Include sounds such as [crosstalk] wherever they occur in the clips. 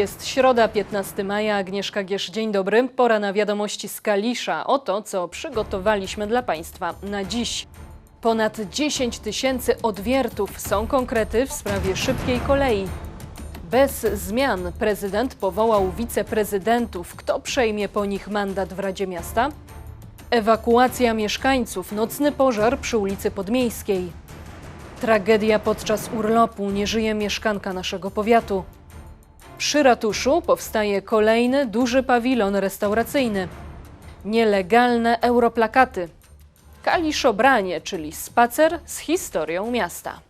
Jest środa, 15 maja. Agnieszka Gierz, dzień dobry. Pora na wiadomości z Kalisza. Oto, co przygotowaliśmy dla Państwa na dziś. Ponad 10 tysięcy odwiertów są konkrety w sprawie szybkiej kolei. Bez zmian prezydent powołał wiceprezydentów. Kto przejmie po nich mandat w Radzie Miasta? Ewakuacja mieszkańców. Nocny pożar przy ulicy Podmiejskiej. Tragedia podczas urlopu. Nie żyje mieszkanka naszego powiatu. Przy ratuszu powstaje kolejny duży pawilon restauracyjny. Nielegalne europlakaty. Kaliszobranie, czyli spacer z historią miasta.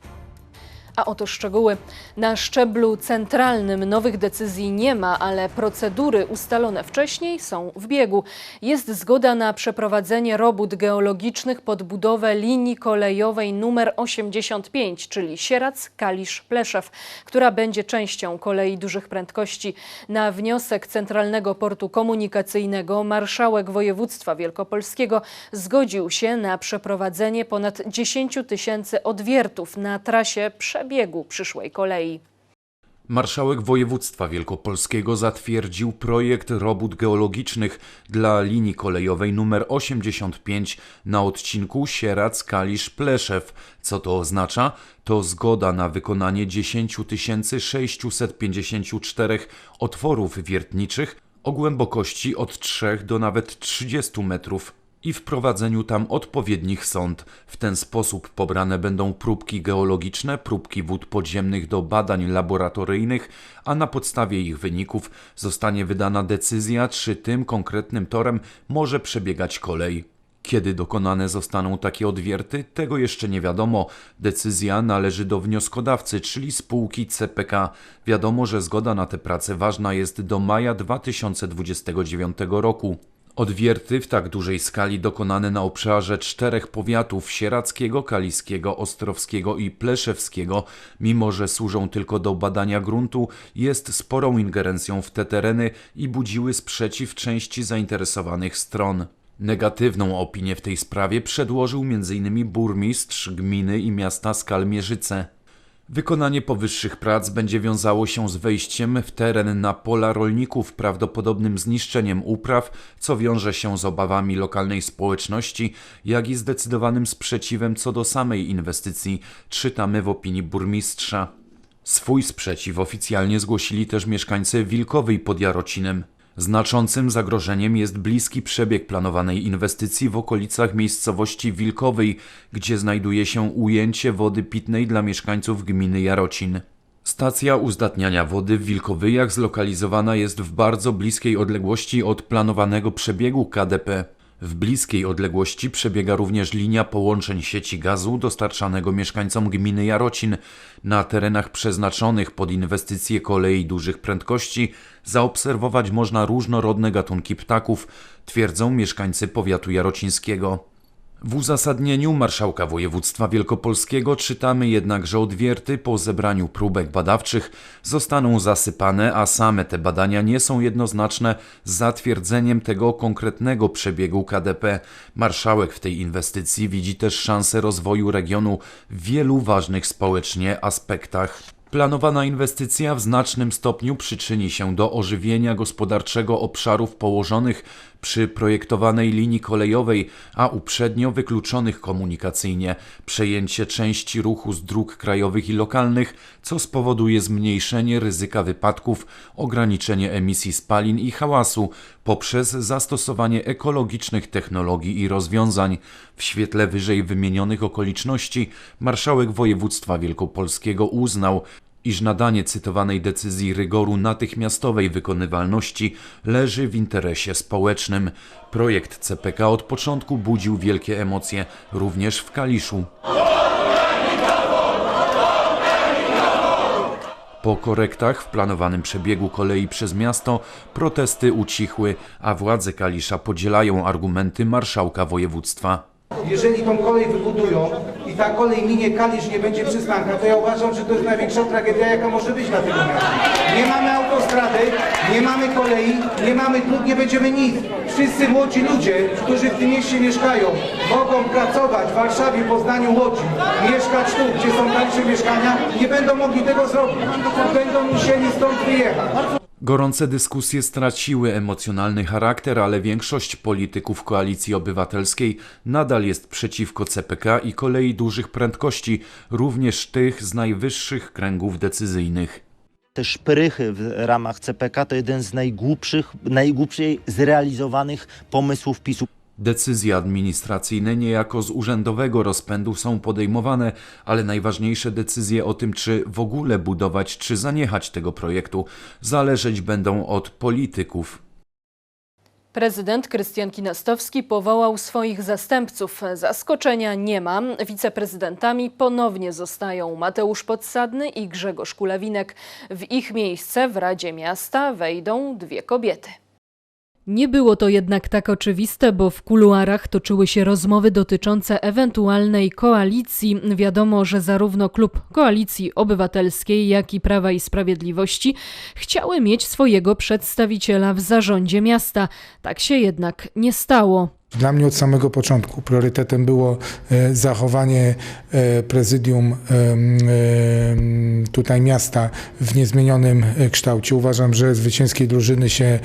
A oto szczegóły. Na szczeblu centralnym nowych decyzji nie ma, ale procedury ustalone wcześniej są w biegu. Jest zgoda na przeprowadzenie robót geologicznych pod budowę linii kolejowej numer 85, czyli Sierac-Kalisz-Pleszew, która będzie częścią kolei dużych prędkości. Na wniosek Centralnego Portu Komunikacyjnego marszałek województwa wielkopolskiego zgodził się na przeprowadzenie ponad 10 tysięcy odwiertów na trasie przebiegu przyszłej kolei. Marszałek województwa wielkopolskiego zatwierdził projekt robót geologicznych dla linii kolejowej nr 85 na odcinku Sierac-Kalisz-Pleszew. Co to oznacza? To zgoda na wykonanie 10 654 otworów wiertniczych o głębokości od 3 do nawet 30 metrów i wprowadzeniu tam odpowiednich sąd. W ten sposób pobrane będą próbki geologiczne, próbki wód podziemnych do badań laboratoryjnych, a na podstawie ich wyników zostanie wydana decyzja, czy tym konkretnym torem może przebiegać kolej. Kiedy dokonane zostaną takie odwierty, tego jeszcze nie wiadomo. Decyzja należy do wnioskodawcy, czyli spółki CPK. Wiadomo, że zgoda na tę pracę ważna jest do maja 2029 roku. Odwierty w tak dużej skali dokonane na obszarze czterech powiatów sierackiego, kaliskiego, ostrowskiego i pleszewskiego, mimo że służą tylko do badania gruntu, jest sporą ingerencją w te tereny i budziły sprzeciw części zainteresowanych stron. Negatywną opinię w tej sprawie przedłożył m.in. burmistrz gminy i miasta Skalmierzyce. Wykonanie powyższych prac będzie wiązało się z wejściem w teren na pola rolników, prawdopodobnym zniszczeniem upraw, co wiąże się z obawami lokalnej społeczności, jak i zdecydowanym sprzeciwem co do samej inwestycji, czytamy w opinii burmistrza. Swój sprzeciw oficjalnie zgłosili też mieszkańcy Wilkowej pod Jarocinem. Znaczącym zagrożeniem jest bliski przebieg planowanej inwestycji w okolicach miejscowości Wilkowej, gdzie znajduje się ujęcie wody pitnej dla mieszkańców gminy Jarocin. Stacja uzdatniania wody w Wilkowyjach zlokalizowana jest w bardzo bliskiej odległości od planowanego przebiegu KDP. W bliskiej odległości przebiega również linia połączeń sieci gazu dostarczanego mieszkańcom gminy Jarocin. Na terenach przeznaczonych pod inwestycje kolei dużych prędkości zaobserwować można różnorodne gatunki ptaków, twierdzą mieszkańcy powiatu jarocińskiego. W uzasadnieniu marszałka województwa wielkopolskiego czytamy jednak, że odwierty po zebraniu próbek badawczych zostaną zasypane, a same te badania nie są jednoznaczne z zatwierdzeniem tego konkretnego przebiegu KDP. Marszałek w tej inwestycji widzi też szansę rozwoju regionu w wielu ważnych społecznie aspektach. Planowana inwestycja w znacznym stopniu przyczyni się do ożywienia gospodarczego obszarów położonych przy projektowanej linii kolejowej, a uprzednio wykluczonych komunikacyjnie, przejęcie części ruchu z dróg krajowych i lokalnych, co spowoduje zmniejszenie ryzyka wypadków, ograniczenie emisji spalin i hałasu poprzez zastosowanie ekologicznych technologii i rozwiązań. W świetle wyżej wymienionych okoliczności marszałek województwa wielkopolskiego uznał, iż nadanie cytowanej decyzji rygoru natychmiastowej wykonywalności leży w interesie społecznym. Projekt CPK od początku budził wielkie emocje, również w Kaliszu. Po korektach w planowanym przebiegu kolei przez miasto protesty ucichły, a władze Kalisza podzielają argumenty marszałka województwa. Jeżeli tą kolej wybudują i ta kolej minie Kalisz nie będzie przystanka, to ja uważam, że to jest największa tragedia, jaka może być dla tego miasta. Nie mamy autostrady, nie mamy kolei, nie mamy dróg, nie będziemy nic. Wszyscy młodzi ludzie, którzy w tym mieście mieszkają, mogą pracować w Warszawie, Poznaniu, Łodzi, mieszkać tu, gdzie są tańsze mieszkania, nie będą mogli tego zrobić. Będą musieli stąd wyjechać. Gorące dyskusje straciły emocjonalny charakter, ale większość polityków koalicji obywatelskiej nadal jest przeciwko CPK i kolei dużych prędkości, również tych z najwyższych kręgów decyzyjnych. Te szprychy w ramach CPK to jeden z najgłupszych, najgłupszej zrealizowanych pomysłów PiSu. Decyzje administracyjne niejako z urzędowego rozpędu są podejmowane, ale najważniejsze decyzje o tym, czy w ogóle budować, czy zaniechać tego projektu, zależeć będą od polityków. Prezydent Krystian Kinastowski powołał swoich zastępców. Zaskoczenia nie ma. Wiceprezydentami ponownie zostają Mateusz Podsadny i Grzegorz Kulawinek. W ich miejsce w Radzie Miasta wejdą dwie kobiety. Nie było to jednak tak oczywiste, bo w kuluarach toczyły się rozmowy dotyczące ewentualnej koalicji. Wiadomo, że zarówno klub Koalicji Obywatelskiej, jak i Prawa i Sprawiedliwości chciały mieć swojego przedstawiciela w zarządzie miasta. Tak się jednak nie stało. Dla mnie od samego początku priorytetem było e, zachowanie e, prezydium tutaj miasta w niezmienionym e, kształcie. Uważam, że zwycięskiej drużyny się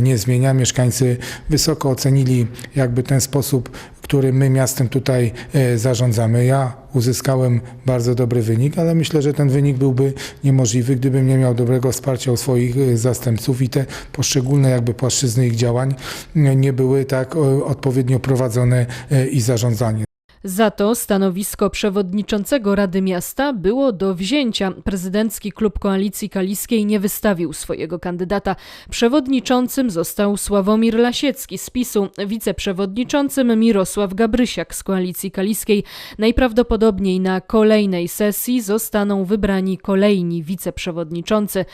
nie zmienia. Mieszkańcy wysoko ocenili jakby ten sposób, który my miastem tutaj e, zarządzamy. Ja uzyskałem bardzo dobry wynik, ale myślę, że ten wynik byłby niemożliwy, gdybym nie miał dobrego wsparcia u swoich e, zastępców i te poszczególne jakby płaszczyzny ich działań e, nie były tak odpowiednio prowadzone i zarządzane. Za to stanowisko przewodniczącego Rady Miasta było do wzięcia. Prezydencki klub Koalicji Kaliskiej nie wystawił swojego kandydata. Przewodniczącym został Sławomir Lasiecki z PiSu, wiceprzewodniczącym Mirosław Gabrysiak z Koalicji Kaliskiej. Najprawdopodobniej na kolejnej sesji zostaną wybrani kolejni wiceprzewodniczący.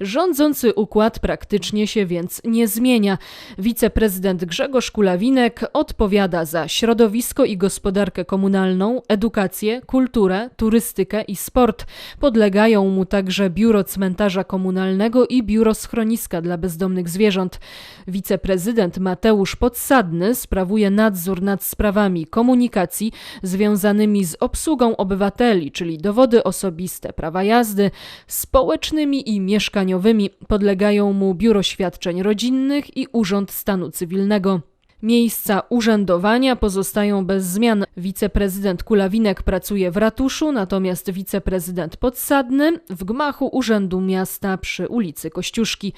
Rządzący układ praktycznie się więc nie zmienia. Wiceprezydent Grzegorz Kulawinek odpowiada za środowisko i gospodarkę komunalną, edukację, kulturę, turystykę i sport. Podlegają mu także biuro cmentarza komunalnego i biuro schroniska dla bezdomnych zwierząt. Wiceprezydent Mateusz Podsadny sprawuje nadzór nad sprawami komunikacji związanymi z obsługą obywateli, czyli dowody osobiste, prawa jazdy, społecznymi i mieszkaniowymi. Podlegają mu biuro świadczeń rodzinnych i urząd stanu cywilnego. Miejsca urzędowania pozostają bez zmian. Wiceprezydent Kulawinek pracuje w ratuszu, natomiast wiceprezydent Podsadny w gmachu Urzędu Miasta przy ulicy Kościuszki.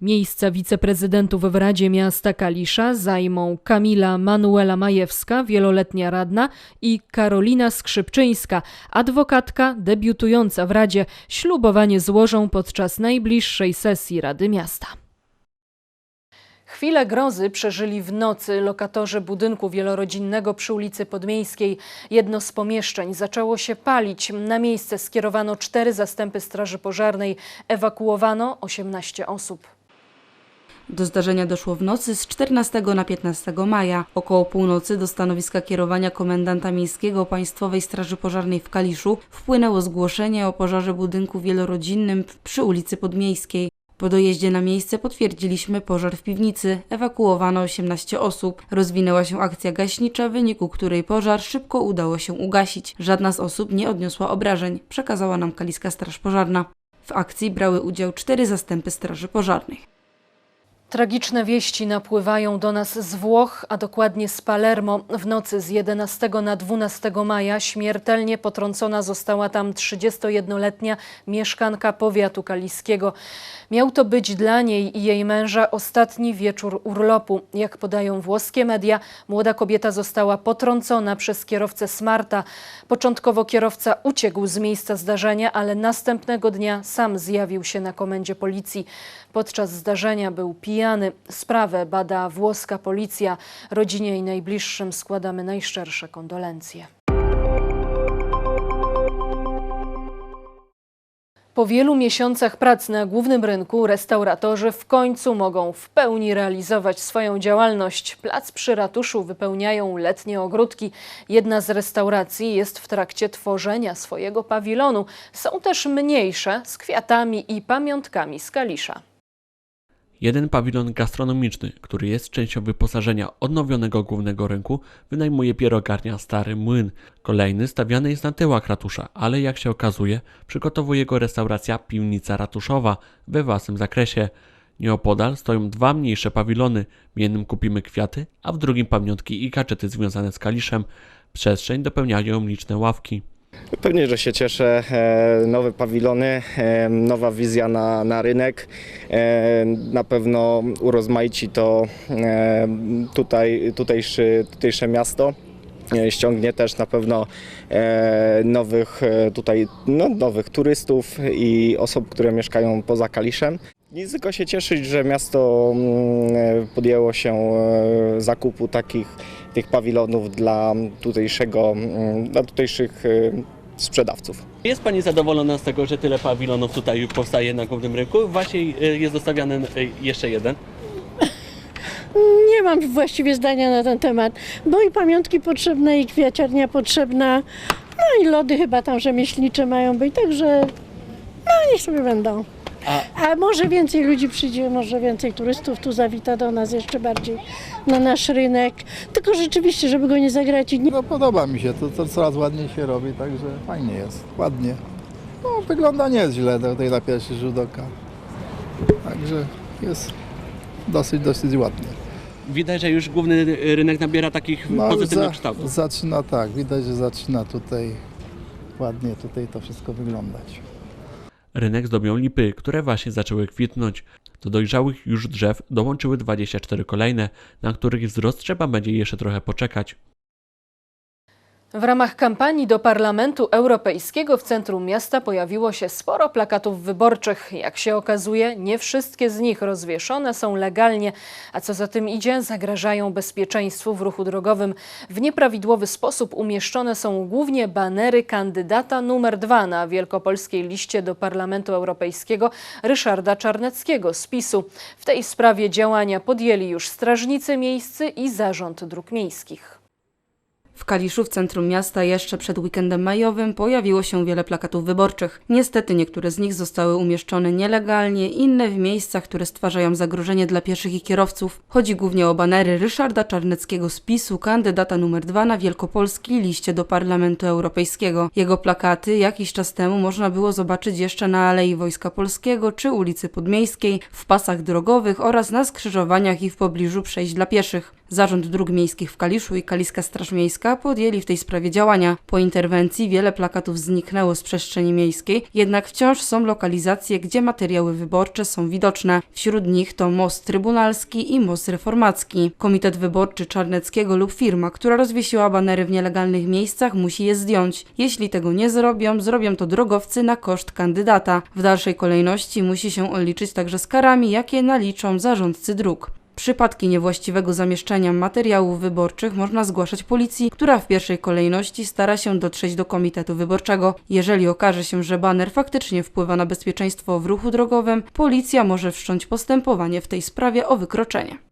Miejsca wiceprezydentów w Radzie Miasta Kalisza zajmą Kamila Manuela Majewska, wieloletnia radna i Karolina Skrzypczyńska, adwokatka debiutująca w Radzie. Ślubowanie złożą podczas najbliższej sesji Rady Miasta. Chwilę grozy przeżyli w nocy lokatorzy budynku wielorodzinnego przy ulicy Podmiejskiej. Jedno z pomieszczeń zaczęło się palić. Na miejsce skierowano cztery zastępy Straży Pożarnej. Ewakuowano 18 osób. Do zdarzenia doszło w nocy z 14 na 15 maja. Około północy do stanowiska kierowania komendanta miejskiego Państwowej Straży Pożarnej w Kaliszu wpłynęło zgłoszenie o pożarze budynku wielorodzinnym przy ulicy Podmiejskiej. Po dojeździe na miejsce potwierdziliśmy pożar w piwnicy. Ewakuowano 18 osób. Rozwinęła się akcja gaśnicza, w wyniku której pożar szybko udało się ugasić. Żadna z osób nie odniosła obrażeń, przekazała nam Kaliska Straż Pożarna. W akcji brały udział cztery zastępy Straży Pożarnej. Tragiczne wieści napływają do nas z Włoch, a dokładnie z Palermo. W nocy z 11 na 12 maja śmiertelnie potrącona została tam 31-letnia mieszkanka powiatu kaliskiego. Miał to być dla niej i jej męża ostatni wieczór urlopu. Jak podają włoskie media, młoda kobieta została potrącona przez kierowcę Smarta. Początkowo kierowca uciekł z miejsca zdarzenia, ale następnego dnia sam zjawił się na komendzie policji. Podczas zdarzenia był pijany. Sprawę bada włoska policja. Rodzinie i najbliższym składamy najszczersze kondolencje. Po wielu miesiącach prac na głównym rynku restauratorzy w końcu mogą w pełni realizować swoją działalność. Plac przy ratuszu wypełniają letnie ogródki. Jedna z restauracji jest w trakcie tworzenia swojego pawilonu. Są też mniejsze z kwiatami i pamiątkami z Kalisza. Jeden pawilon gastronomiczny, który jest częścią wyposażenia odnowionego głównego rynku, wynajmuje pierogarnia Stary Młyn. Kolejny stawiany jest na tyłach ratusza, ale jak się okazuje, przygotowuje go restauracja Piwnica Ratuszowa we własnym zakresie. Nieopodal stoją dwa mniejsze pawilony. W jednym kupimy kwiaty, a w drugim pamiątki i kaczety związane z Kaliszem. Przestrzeń dopełniają liczne ławki. Pewnie, że się cieszę. E, Nowe pawilony, e, nowa wizja na, na rynek. E, Na pewno urozmaici to tutaj, tutejszy, tutejsze miasto. Ściągnie też na pewno nowych tutaj no, nowych turystów i osób, które mieszkają poza Kaliszem. Nic tylko się cieszyć, że miasto mm, podjęło się zakupu takich tych pawilonów dla tutejszego, mm, dla tutejszych e, sprzedawców. Jest Pani zadowolona z tego, że tyle pawilonów tutaj powstaje na głównym rynku? Właśnie y, jest dostawiany y, jeszcze jeden. Nie mam właściwie zdania na ten temat, bo i pamiątki potrzebne, i kwiaciarnia potrzebna, no i lody chyba tam rzemieślnicze mają być, także no niech sobie będą. A- może więcej ludzi przyjdzie, może więcej turystów tu zawita do nas jeszcze bardziej na nasz rynek. Tylko rzeczywiście, żeby go nie zagracić, nie No podoba mi się, to, to coraz ładniej się robi, także fajnie jest, ładnie. No wygląda nieźle tutaj na pierwszy rzut oka. Także jest dosyć, dosyć ładnie. Widać, że już główny rynek nabiera takich No, pozytywnych za- kształtów. Zaczyna tak, widać, że zaczyna tutaj ładnie tutaj to wszystko wyglądać. Rynek zdobią lipy, które właśnie zaczęły kwitnąć. Do dojrzałych już drzew dołączyły 24 kolejne, na których wzrost trzeba będzie jeszcze trochę poczekać. W ramach kampanii do Parlamentu Europejskiego w centrum miasta pojawiło się sporo plakatów wyborczych. Jak się okazuje, nie wszystkie z nich rozwieszone są legalnie, a co za tym idzie, zagrażają bezpieczeństwu w ruchu drogowym. W nieprawidłowy sposób umieszczone są głównie banery kandydata numer dwa na wielkopolskiej liście do Parlamentu Europejskiego Ryszarda Czarneckiego z PiSu. W tej sprawie działania podjęli już strażnicy miejscy i Zarząd Dróg Miejskich. W Kaliszu, w centrum miasta, jeszcze przed weekendem majowym pojawiło się wiele plakatów wyborczych. Niestety niektóre z nich zostały umieszczone nielegalnie, inne w miejscach, które stwarzają zagrożenie dla pieszych i kierowców. Chodzi głównie o banery Ryszarda Czarneckiego z PiSu, kandydata numer dwa na wielkopolskiej liście do Parlamentu Europejskiego. Jego plakaty jakiś czas temu można było zobaczyć jeszcze na Alei Wojska Polskiego czy ulicy Podmiejskiej, w pasach drogowych oraz na skrzyżowaniach i w pobliżu przejść dla pieszych. Zarząd Dróg Miejskich w Kaliszu i Kaliska Straż Miejska podjęli w tej sprawie działania. Po interwencji wiele plakatów zniknęło z przestrzeni miejskiej, jednak wciąż są lokalizacje, gdzie materiały wyborcze są widoczne. Wśród nich to most trybunalski i most reformacki. Komitet Wyborczy Czarneckiego lub firma, która rozwiesiła banery w nielegalnych miejscach, musi je zdjąć. Jeśli tego nie zrobią, zrobią to drogowcy na koszt kandydata. W dalszej kolejności musi się on liczyć także z karami, jakie naliczą zarządcy dróg. Przypadki niewłaściwego zamieszczania materiałów wyborczych można zgłaszać policji, która w pierwszej kolejności stara się dotrzeć do komitetu wyborczego. Jeżeli okaże się, że baner faktycznie wpływa na bezpieczeństwo w ruchu drogowym, policja może wszcząć postępowanie w tej sprawie o wykroczenie.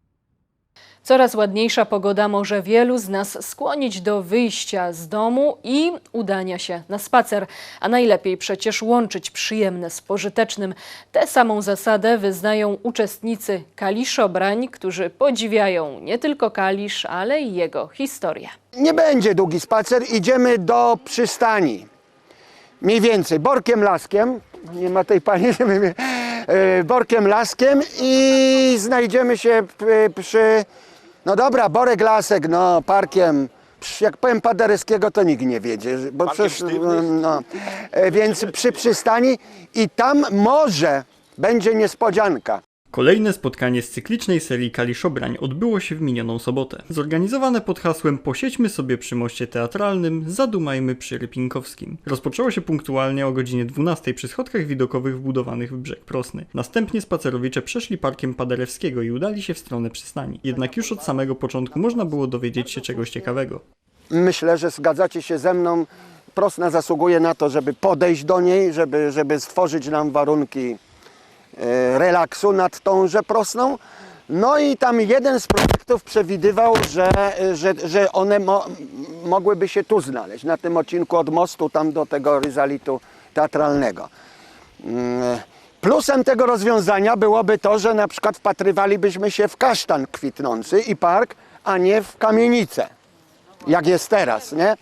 Coraz ładniejsza pogoda może wielu z nas skłonić do wyjścia z domu i udania się na spacer. A najlepiej przecież łączyć przyjemne z pożytecznym. Tę samą zasadę wyznają uczestnicy Kaliszobrań, którzy podziwiają nie tylko Kalisz, ale i jego historię. Nie będzie długi spacer, idziemy do przystani. Mniej więcej Borkiem Laskiem, nie ma tej pani, [laughs] żeby mnie, e, Borkiem Laskiem i znajdziemy się przy, no dobra, Borek Lasek, no parkiem, Psz, jak powiem Paderewskiego, to nikt nie wiedzie, bo przecież, no, e, więc przy przystani i tam może będzie niespodzianka. Kolejne spotkanie z cyklicznej serii Kaliszobrań odbyło się w minioną sobotę. Zorganizowane pod hasłem Posiedźmy sobie przy moście teatralnym, zadumajmy przy Rypinkowskim. Rozpoczęło się punktualnie o godzinie 12 przy schodkach widokowych wbudowanych w brzeg Prosny. Następnie spacerowicze przeszli parkiem Paderewskiego i udali się w stronę przystani. Jednak już od samego początku można było dowiedzieć się czegoś ciekawego. Myślę, że zgadzacie się ze mną. Prosna zasługuje na to, żeby podejść do niej, żeby, żeby stworzyć nam warunki relaksu nad tąże Prosną. No i tam jeden z projektów przewidywał, że, że, że one mo, mogłyby się tu znaleźć, na tym odcinku od mostu tam do tego ryzalitu teatralnego. Mm, Plusem tego rozwiązania byłoby to, że na przykład wpatrywalibyśmy się w kasztan kwitnący i park, a nie w kamienicę jak jest teraz, nie?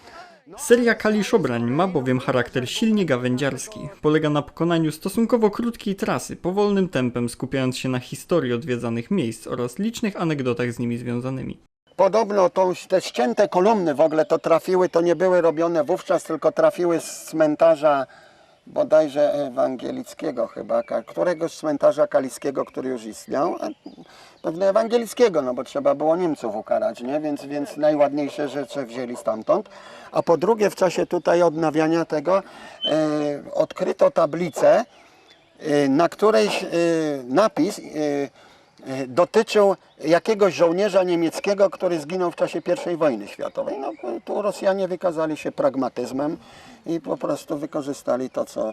Seria Kaliszobrań ma bowiem charakter silnie gawędziarski. Polega na pokonaniu stosunkowo krótkiej trasy, powolnym tempem skupiając się na historii odwiedzanych miejsc oraz licznych anegdotach z nimi związanymi. Podobno tą, te ścięte kolumny w ogóle to trafiły, to nie były robione wówczas, tylko trafiły z cmentarza bodajże ewangelickiego chyba, któregoś cmentarza kaliskiego, który już istniał, pewnie ewangelickiego, no bo trzeba było Niemców ukarać, nie? Więc, więc najładniejsze rzeczy wzięli stamtąd. A po drugie w czasie tutaj odnawiania tego e, odkryto tablicę, e, na której e, napis dotyczył jakiegoś żołnierza niemieckiego, który zginął w czasie I wojny światowej. No, tu Rosjanie wykazali się pragmatyzmem i po prostu wykorzystali to, co,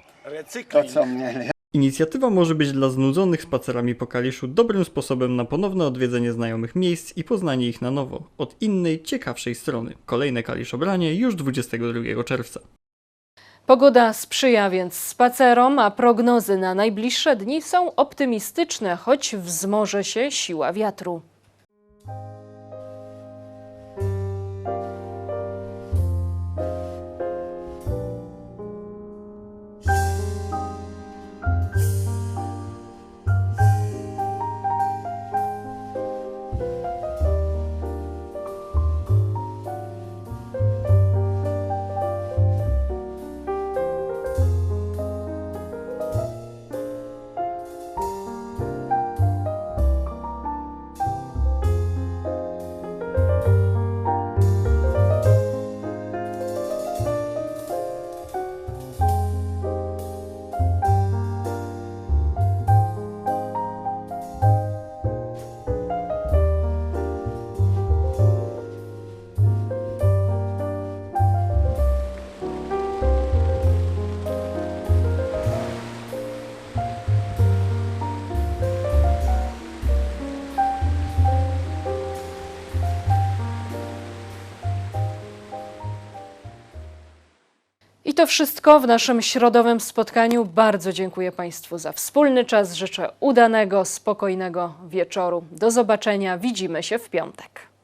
to, co mieli. Inicjatywa może być dla znudzonych spacerami po Kaliszu dobrym sposobem na ponowne odwiedzenie znajomych miejsc i poznanie ich na nowo, od innej, ciekawszej strony. Kolejne Kaliszobranie już 22 czerwca. Pogoda sprzyja więc spacerom, a prognozy na najbliższe dni są optymistyczne, choć wzmoże się siła wiatru. To wszystko w naszym środowym spotkaniu. Bardzo dziękuję Państwu za wspólny czas. Życzę udanego, spokojnego wieczoru. Do zobaczenia. Widzimy się w piątek.